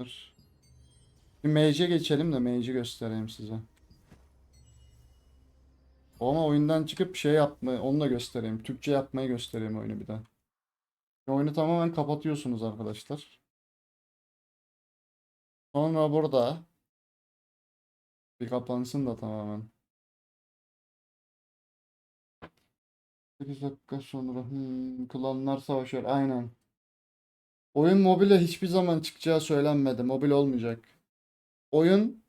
Dur. Bir Mage'e geçelim de Mage'i göstereyim size. Ama oyundan çıkıp şey yapma, onu da göstereyim. Türkçe yapmayı göstereyim oyunu bir daha. Oyunu tamamen kapatıyorsunuz arkadaşlar. Sonra burada bir kapansın da tamamen. 8 dakika sonra hmm, klanlar savaşıyor. Aynen. Oyun mobile hiçbir zaman çıkacağı söylenmedi. Mobil olmayacak. Oyun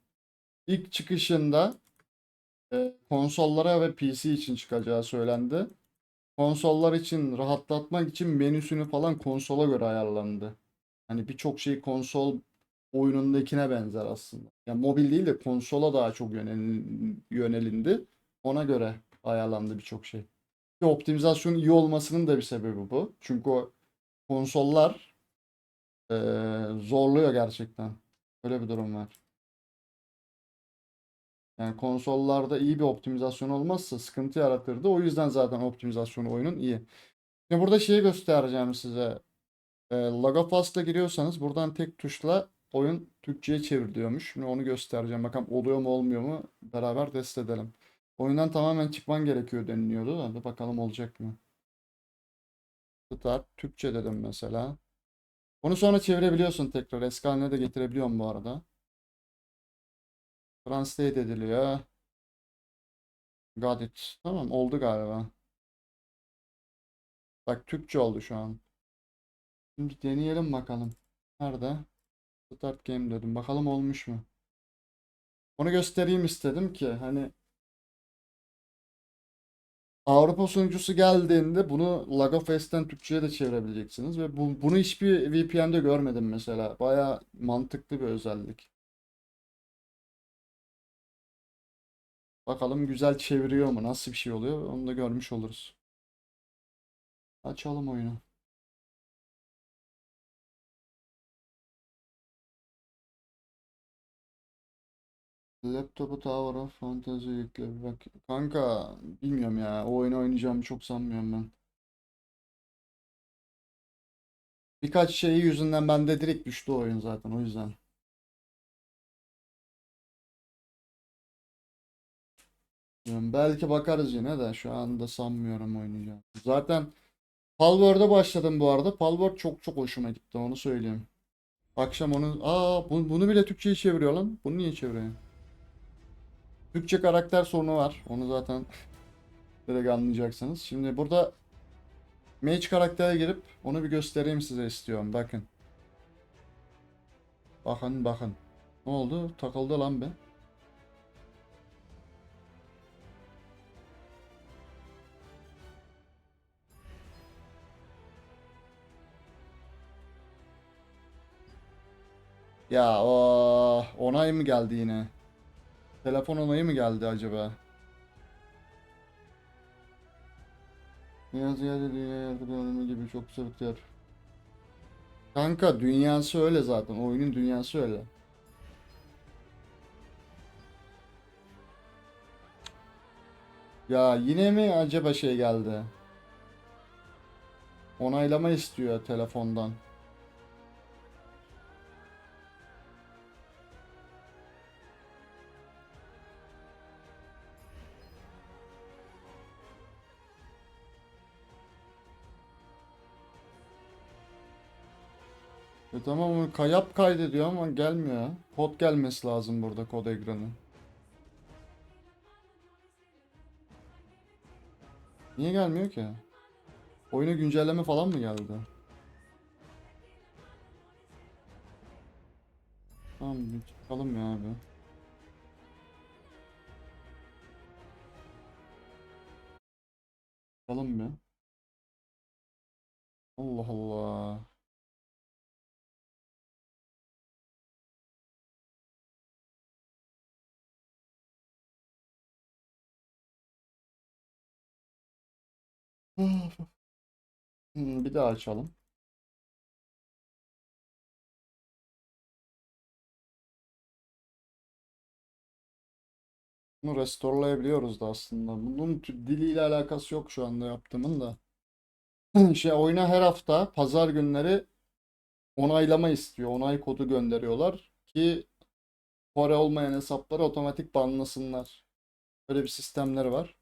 ilk çıkışında e, konsollara ve PC için çıkacağı söylendi. Konsollar için rahatlatmak için menüsünü falan konsola göre ayarlandı. Hani birçok şey konsol oyunundakine benzer aslında. Yani mobil değil de konsola daha çok yönel- yönelindi. Ona göre ayarlandı birçok şey. Ve optimizasyonun iyi olmasının da bir sebebi bu. Çünkü o konsollar e, zorluyor gerçekten. Öyle bir durum var. Yani konsollarda iyi bir optimizasyon olmazsa sıkıntı yaratırdı. O yüzden zaten optimizasyonu oyunun iyi. Şimdi burada şeyi göstereceğim size. E, Logofast'a giriyorsanız buradan tek tuşla oyun Türkçe'ye çevriliyormuş. Şimdi onu göstereceğim. Bakalım oluyor mu olmuyor mu beraber test edelim. Oyundan tamamen çıkman gerekiyor deniliyordu. Hadi bakalım olacak mı? Start Türkçe dedim mesela. Onu sonra çevirebiliyorsun tekrar. Eski haline de getirebiliyorum bu arada. Translate ediliyor. Got it. Tamam oldu galiba. Bak Türkçe oldu şu an. Şimdi deneyelim bakalım. Nerede? Start game dedim. Bakalım olmuş mu? Onu göstereyim istedim ki hani Avrupa sunucusu geldiğinde bunu Lagofest'ten Türkçe'ye de çevirebileceksiniz ve bu, bunu hiçbir VPN'de görmedim mesela. Baya mantıklı bir özellik. Bakalım güzel çeviriyor mu? Nasıl bir şey oluyor? Onu da görmüş oluruz. Açalım oyunu. Laptopu of Fantasy yükle bak. Kanka bilmiyorum ya. O oyunu oynayacağımı çok sanmıyorum ben. Birkaç şeyi yüzünden bende direkt düştü oyun zaten o yüzden. Belki bakarız yine de şu anda sanmıyorum oynayacağım. Zaten Palworld'a başladım bu arada. Palworld çok çok hoşuma gitti onu söyleyeyim. Akşam onu aa bu- bunu bile Türkçe'ye çeviriyor lan. Bunu niye çeviriyor? Türkçe karakter sorunu var. Onu zaten direkt anlayacaksınız. Şimdi burada Mage karaktere girip onu bir göstereyim size istiyorum. Bakın. Bakın bakın. Ne oldu? Takıldı lan be. Ya o onay mı geldi yine? Telefon onayı mı geldi acaba? Dünya ziyade dünya yargılanımı gibi çok sırıtıyor. Kanka dünyası öyle zaten. Oyunun dünyası öyle. Ya yine mi acaba şey geldi? Onaylama istiyor telefondan. E tamam kayap kaydediyor ama gelmiyor. Kod gelmesi lazım burada kod ekranı. Niye gelmiyor ki? Oyuna güncelleme falan mı geldi? Tamam çıkalım ya abi. Çıkalım bir. Allah Allah. Hmm, bir daha açalım. Bunu restorelayabiliyoruz da aslında. Bunun diliyle alakası yok şu anda yaptığımın da. Şey oyuna her hafta pazar günleri onaylama istiyor. Onay kodu gönderiyorlar ki Kore olmayan hesapları otomatik banlasınlar. Böyle bir sistemleri var.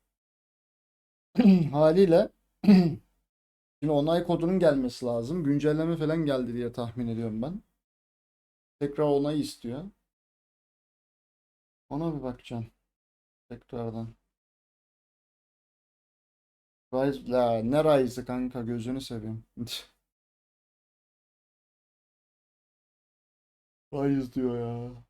Haliyle şimdi onay kodunun gelmesi lazım. Güncelleme falan geldi diye tahmin ediyorum ben. Tekrar onay istiyor. Ona bir bakacağım. Tekrardan. Rise, la, ne Rise'ı kanka gözünü seveyim. Rise diyor ya.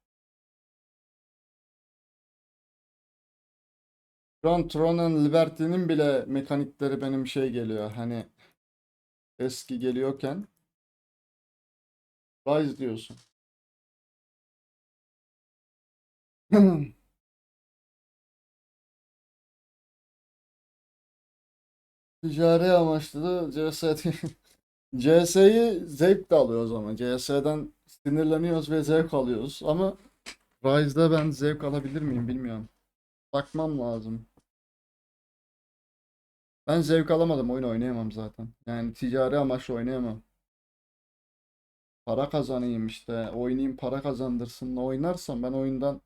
An Tron'un Liberty'nin bile mekanikleri benim şey geliyor. Hani eski geliyorken Rise diyorsun. Ticari amaçlı da CS CS'yi zevk de alıyor o zaman. CS'den sinirleniyoruz ve zevk alıyoruz. Ama Rise'da ben zevk alabilir miyim bilmiyorum. Bakmam lazım. Ben zevk alamadım. Oyun oynayamam zaten. Yani ticari amaçlı oynayamam. Para kazanayım işte. Oynayayım para kazandırsın. Oynarsam ben oyundan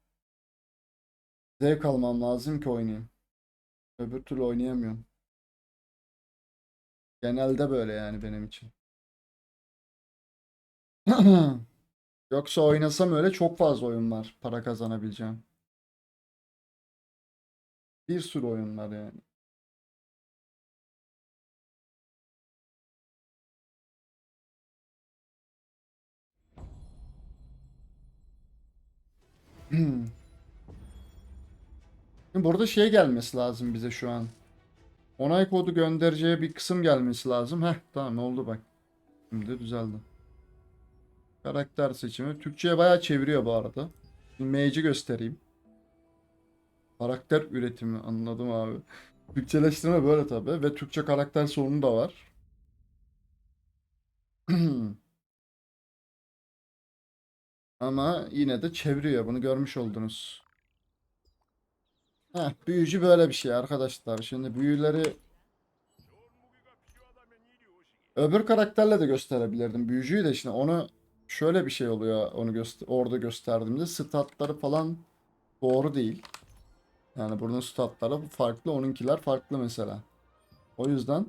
zevk almam lazım ki oynayayım. Öbür türlü oynayamıyorum. Genelde böyle yani benim için. Yoksa oynasam öyle çok fazla oyun var para kazanabileceğim. Bir sürü oyun var yani. Şimdi Burada şey gelmesi lazım bize şu an. Onay kodu göndereceği bir kısım gelmesi lazım. Heh tamam oldu bak. Şimdi düzeldi. Karakter seçimi. Türkçe'ye bayağı çeviriyor bu arada. Mage'i göstereyim. Karakter üretimi anladım abi. Türkçeleştirme böyle tabi ve Türkçe karakter sorunu da var. Ama yine de çeviriyor bunu görmüş oldunuz. Heh, büyücü böyle bir şey arkadaşlar. Şimdi büyüleri öbür karakterle de gösterebilirdim. Büyücüyü de şimdi onu şöyle bir şey oluyor onu göster orada gösterdiğimde statları falan doğru değil. Yani bunun statları farklı, onunkiler farklı mesela. O yüzden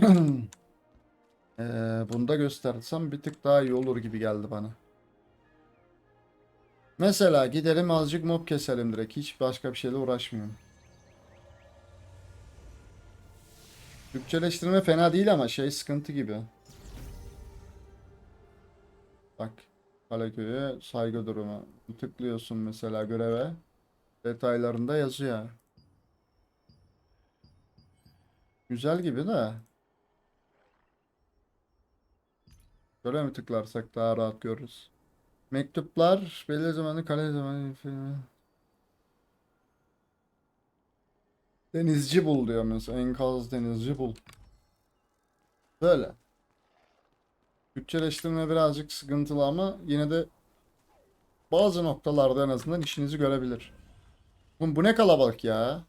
eee bunu da göstersem bir tık daha iyi olur gibi geldi bana. Mesela gidelim azıcık mob keselim direkt. Hiç başka bir şeyle uğraşmıyorum. Türkçeleştirme fena değil ama şey sıkıntı gibi. Bak. Kaleköy'e saygı durumu. Tıklıyorsun mesela göreve. Detaylarında yazıyor. Güzel gibi de. Böyle mi tıklarsak daha rahat görürüz. Mektuplar belli zamanı kale zamanı Denizci bul diyor mesela. Enkaz denizci bul. Böyle. Bütçeleştirme birazcık sıkıntılı ama yine de bazı noktalarda en azından işinizi görebilir. Oğlum bu ne kalabalık ya.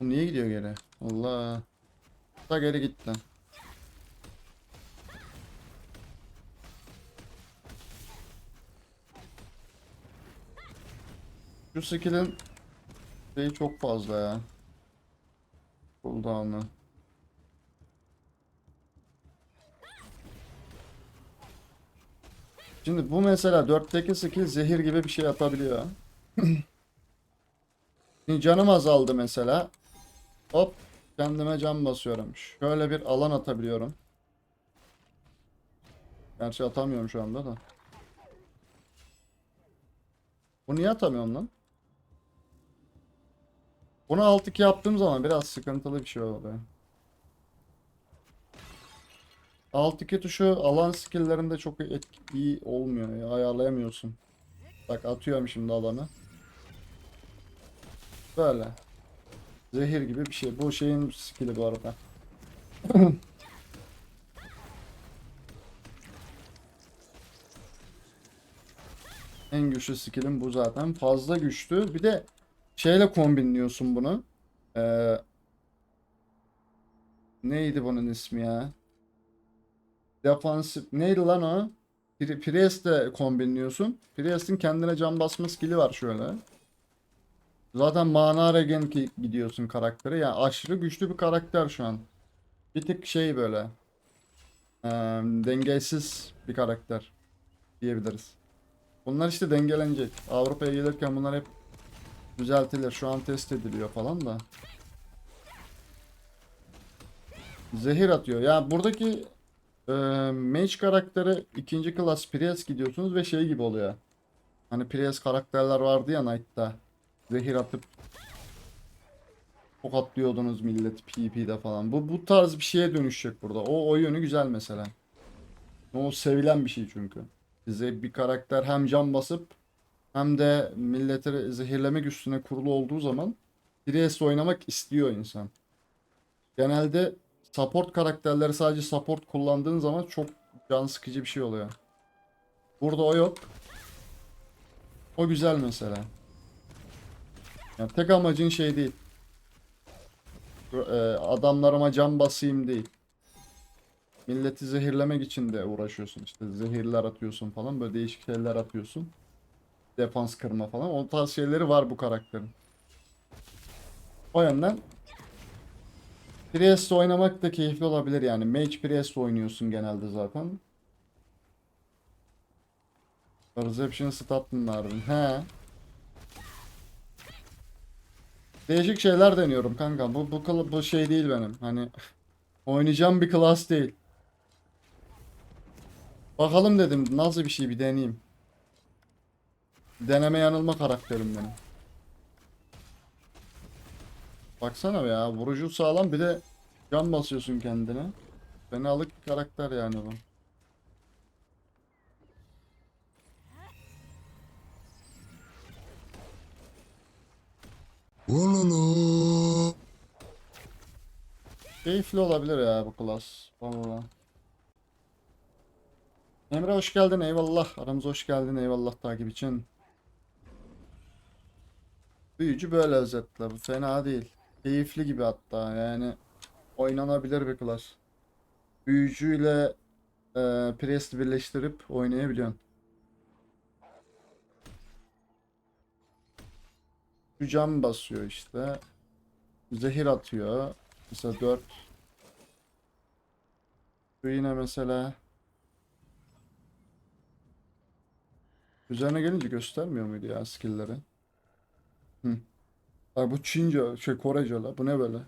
Bu niye gidiyor geri? Allah. Da geri gitti. Şu skill'in şeyi çok fazla ya. Cooldown'u. Şimdi bu mesela 4'teki skill zehir gibi bir şey atabiliyor. Şimdi canım azaldı mesela. Hop kendime can basıyorum. Şöyle bir alan atabiliyorum. Gerçi atamıyorum şu anda da. Bu niye atamıyorum lan? Bunu 6-2 yaptığım zaman biraz sıkıntılı bir şey oluyor. 6-2 tuşu alan skill'lerinde çok etki iyi olmuyor ya ayarlayamıyorsun. Bak atıyorum şimdi alanı. Böyle. Zehir gibi bir şey. Bu şeyin skill'i bu arada. En güçlü skill'in bu zaten. Fazla güçlü. Bir de şeyle kombinliyorsun bunu. Ee, neydi bunun ismi ya? Defansif. Neydi lan o? Pri- Priest'le kombinliyorsun. Priest'in kendine can basma skill'i var şöyle. Zaten mana regen gidiyorsun karaktere. Yani aşırı güçlü bir karakter şu an. Bir tık şey böyle. eee, dengesiz bir karakter diyebiliriz. Bunlar işte dengelenecek. Avrupa'ya gelirken bunlar hep düzeltilir. Şu an test ediliyor falan da. Zehir atıyor. Ya buradaki e, mage karakteri ikinci klas Priest gidiyorsunuz ve şey gibi oluyor. Hani Priest karakterler vardı ya Knight'ta. Zehir atıp tokatlıyordunuz millet PvP'de falan. Bu bu tarz bir şeye dönüşecek burada. O o yönü güzel mesela. O sevilen bir şey çünkü. Size bir karakter hem can basıp hem de milleti zehirlemek üstüne kurulu olduğu zaman Priest oynamak istiyor insan. Genelde support karakterleri sadece support kullandığın zaman çok can sıkıcı bir şey oluyor. Burada o yok. O güzel mesela. Yani tek amacın şey değil. Ee, adamlarıma can basayım değil. Milleti zehirlemek için de uğraşıyorsun. İşte zehirler atıyorsun falan. Böyle değişik şeyler atıyorsun. Defans kırma falan. O tarz şeyleri var bu karakterin. O yönden Priest oynamak da keyifli olabilir yani. Mage Priest oynuyorsun genelde zaten. Perception stat bunlardan. He. Değişik şeyler deniyorum kanka. Bu, bu, bu şey değil benim. Hani oynayacağım bir class değil. Bakalım dedim nasıl bir şey bir deneyeyim. Deneme yanılma karakterim benim. Baksana ya vurucu sağlam bir de can basıyorsun kendine. Fenalık karakter yani bu. Ululu. Keyifli olabilir ya bu klas. Vallahi. Emre hoş geldin eyvallah. Aramıza hoş geldin eyvallah takip için. Büyücü böyle özetle. Bu fena değil. Keyifli gibi hatta yani. Oynanabilir bir klas. Büyücüyle e, Priest birleştirip oynayabiliyorsun. Şu basıyor işte. Zehir atıyor. Mesela 4. Şu yine mesela Üzerine gelince göstermiyor muydu ya skill'leri? Hı. Bak bu Çince, şey Korece la. Bu ne böyle?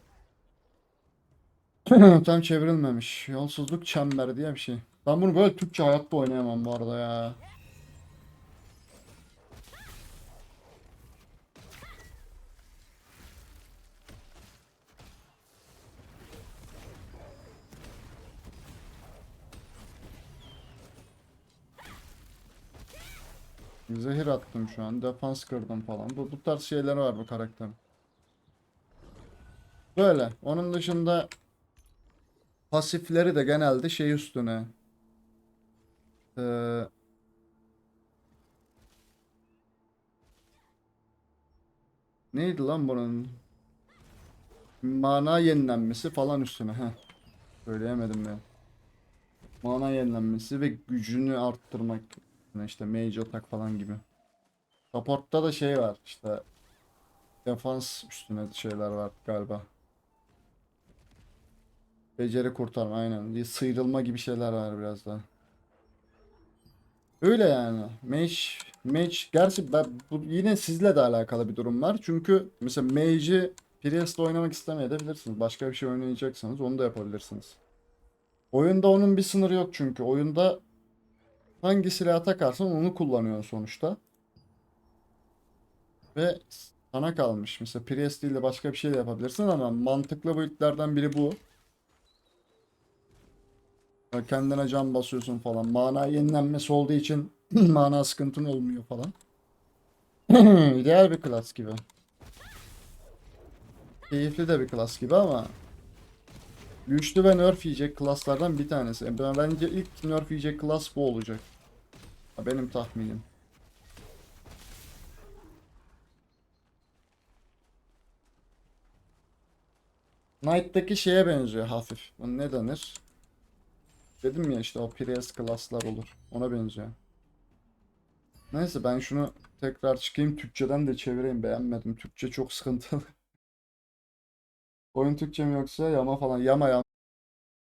Tam çevrilmemiş. Yolsuzluk çemberi diye bir şey. Ben bunu böyle Türkçe hayatta oynayamam bu arada ya. Zehir attım şu an. Defans kırdım falan. Bu, bu tarz şeyler var bu karakterin. Böyle. Onun dışında pasifleri de genelde şey üstüne. Ee, neydi lan bunun? Mana yenilenmesi falan üstüne. Heh. Söyleyemedim ya. Mana yenilenmesi ve gücünü arttırmak. Yani işte mage attack falan gibi. Support'ta da şey var işte defans üstüne şeyler var galiba. Beceri kurtarma aynen. Bir sıyrılma gibi şeyler var biraz daha. Öyle yani. Mage, Mage gerçi ben, bu yine sizle de alakalı bir durum var. Çünkü mesela Mage'i Priest'le oynamak istemeyebilirsiniz. Başka bir şey oynayacaksanız onu da yapabilirsiniz. Oyunda onun bir sınırı yok çünkü. Oyunda hangi silahı takarsan onu kullanıyorsun sonuçta. Ve sana kalmış. Mesela Priest değil de başka bir şey de yapabilirsin ama mantıklı build'lerden biri bu. Kendine can basıyorsun falan. Mana yenilenmesi olduğu için mana sıkıntın olmuyor falan. İdeal bir klas gibi. Keyifli de bir klas gibi ama Güçlü ve nerf yiyecek klaslardan bir tanesi. E, ben, bence ilk nerf yiyecek klas bu olacak. Benim tahminim. Knight'taki şeye benziyor hafif. Bu ne denir? Dedim ya işte o Prius klaslar olur. Ona benziyor. Neyse ben şunu tekrar çıkayım. Türkçeden de çevireyim. Beğenmedim. Türkçe çok sıkıntılı. Oyun Türkçe mi yoksa yama falan? Yama yama.